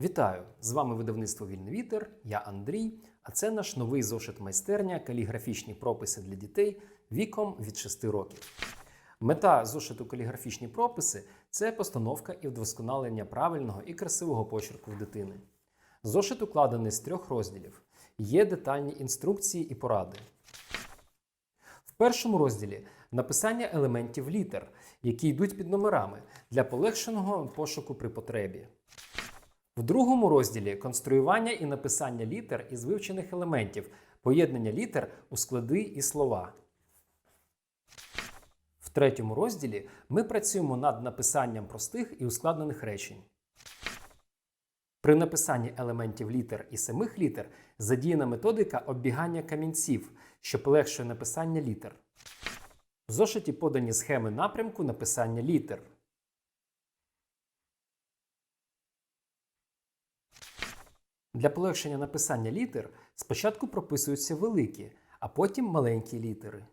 Вітаю! З вами видавництво Вільний вітер. Я Андрій. А це наш новий зошит майстерня каліграфічні прописи для дітей віком від 6 років. Мета зошиту каліграфічні прописи це постановка і вдосконалення правильного і красивого почерку в дитини. Зошит укладений з трьох розділів. Є детальні інструкції і поради. В першому розділі написання елементів літер, які йдуть під номерами для полегшеного пошуку при потребі. В другому розділі конструювання і написання літер із вивчених елементів, поєднання літер у склади і слова. В третьому розділі ми працюємо над написанням простих і ускладнених речень. При написанні елементів літер і самих літер задіяна методика оббігання камінців, що полегшує написання літер. В зошиті подані схеми напрямку написання літер. Для полегшення написання літер спочатку прописуються великі, а потім маленькі літери.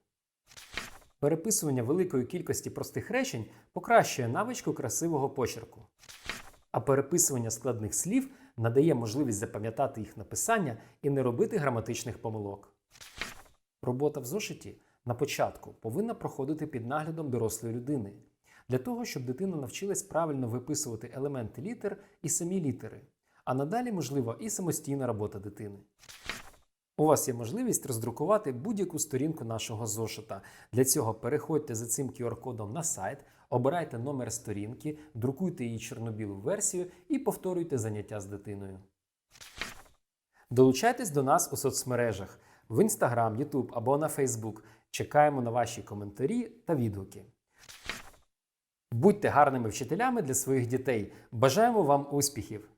Переписування великої кількості простих речень покращує навичку красивого почерку. А переписування складних слів надає можливість запам'ятати їх написання і не робити граматичних помилок. Робота в зошиті на початку повинна проходити під наглядом дорослої людини для того, щоб дитина навчилась правильно виписувати елементи літер і самі літери, а надалі можлива і самостійна робота дитини. У вас є можливість роздрукувати будь-яку сторінку нашого зошита. Для цього переходьте за цим QR-кодом на сайт, обирайте номер сторінки, друкуйте її чорно-білу версію і повторюйте заняття з дитиною. Долучайтесь до нас у соцмережах в Instagram, YouTube або на Facebook. Чекаємо на ваші коментарі та відгуки. Будьте гарними вчителями для своїх дітей. Бажаємо вам успіхів!